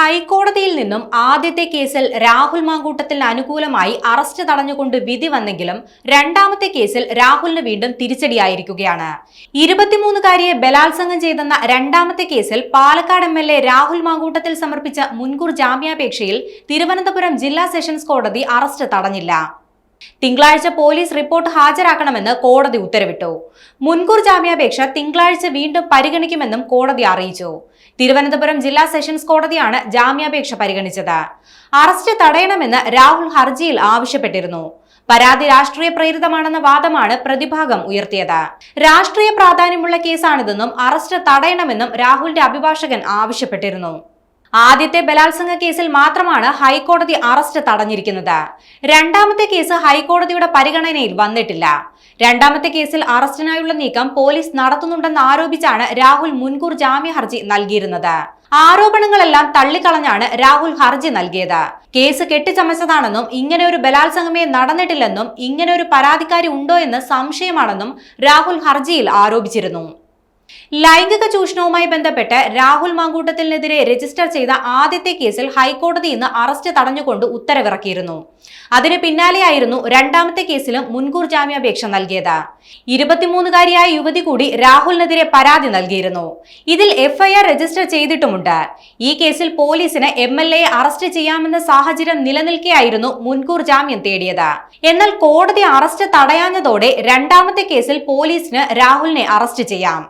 ഹൈക്കോടതിയിൽ നിന്നും ആദ്യത്തെ കേസിൽ രാഹുൽ മാങ്കൂട്ടത്തിന് അനുകൂലമായി അറസ്റ്റ് തടഞ്ഞുകൊണ്ട് വിധി വന്നെങ്കിലും രണ്ടാമത്തെ കേസിൽ രാഹുലിന് വീണ്ടും തിരിച്ചടിയായിരിക്കുകയാണ്. ഇരുപത്തിമൂന്നുകാരിയെ ബലാത്സംഗം ചെയ്തെന്ന രണ്ടാമത്തെ കേസിൽ Palakkad M L A Rahul Mankoottathil സമർപ്പിച്ച മുൻകൂർ ജാമ്യാപേക്ഷയിൽ തിരുവനന്തപുരം ജില്ലാ സെഷൻസ് കോടതി അറസ്റ്റ് തടഞ്ഞില്ല. തിങ്കളാഴ്ച പോലീസ് റിപ്പോർട്ട് ഹാജരാക്കണമെന്ന് കോടതി ഉത്തരവിട്ടു. മുൻകൂർ ജാമ്യാപേക്ഷ തിങ്കളാഴ്ച വീണ്ടും പരിഗണിക്കുമെന്നും കോടതി അറിയിച്ചു. തിരുവനന്തപുരം ജില്ലാ സെഷൻസ് കോടതിയാണ് ജാമ്യാപേക്ഷ പരിഗണിച്ചത്. അറസ്റ്റ് തടയണമെന്ന് രാഹുൽ ഹർജിയിൽ ആവശ്യപ്പെട്ടിരുന്നു. പരാതി രാഷ്ട്രീയ പ്രേരിതമാണെന്ന വാദമാണ് പ്രതിഭാഗം ഉയർത്തിയത്. രാഷ്ട്രീയ പ്രാധാന്യമുള്ള കേസാണിതെന്നും അറസ്റ്റ് തടയണമെന്നും രാഹുലിന്റെ അഭിഭാഷകൻ ആവശ്യപ്പെട്ടിരുന്നു. ആദ്യത്തെ ബലാത്സംഗ കേസിൽ മാത്രമാണ് ഹൈക്കോടതി അറസ്റ്റ് തടഞ്ഞിരിക്കുന്നത്. രണ്ടാമത്തെ കേസ് ഹൈക്കോടതിയുടെ പരിഗണനയിൽ വന്നിട്ടില്ല. രണ്ടാമത്തെ കേസിൽ അറസ്റ്റിനായുള്ള നീക്കം പോലീസ് നടത്തുന്നുണ്ടെന്ന് ആരോപിച്ചാണ് രാഹുൽ മുൻകൂർ ജാമ്യ ഹർജി നൽകിയിരുന്നത്. ആരോപണങ്ങളെല്ലാം തള്ളിക്കളഞ്ഞാണ് രാഹുൽ ഹർജി നൽകിയത്. കേസ് കെട്ടിച്ചമച്ചതാണെന്നും ഇങ്ങനെ ഒരു ബലാത്സംഗമേ നടന്നിട്ടില്ലെന്നും ഇങ്ങനെ ഒരു പരാതിക്കാരി ഉണ്ടോ എന്ന് സംശയമാണെന്നും രാഹുൽ ഹർജിയിൽ ആരോപിച്ചിരുന്നു. ലൈംഗിക ചൂഷണവുമായി ബന്ധപ്പെട്ട് രാഹുൽ മാങ്കൂട്ടത്തിനെതിരെ രജിസ്റ്റർ ചെയ്ത ആദ്യത്തെ കേസിൽ ഹൈക്കോടതി ഇന്ന് അറസ്റ്റ് തടഞ്ഞുകൊണ്ട് ഉത്തരവിറക്കിയിരുന്നു. അതിന് പിന്നാലെയായിരുന്നു രണ്ടാമത്തെ കേസിലും മുൻകൂർ ജാമ്യാപേക്ഷ നൽകിയത്. ഇരുപത്തിമൂന്നുകാരിയായ യുവതി കൂടി രാഹുലിനെതിരെ പരാതി നൽകിയിരുന്നു. ഇതിൽ എഫ്ഐആർ രജിസ്റ്റർ ചെയ്തിട്ടുമുണ്ട്. ഈ കേസിൽ പോലീസിന് എം എൽ എ അറസ്റ്റ് ചെയ്യാമെന്ന സാഹചര്യം നിലനിൽക്കെയായിരുന്നു മുൻകൂർ ജാമ്യം തേടിയത്. എന്നാൽ കോടതി അറസ്റ്റ് തടയാഞ്ഞതോടെ രണ്ടാമത്തെ കേസിൽ പോലീസിന് രാഹുലിനെ അറസ്റ്റ് ചെയ്യാം.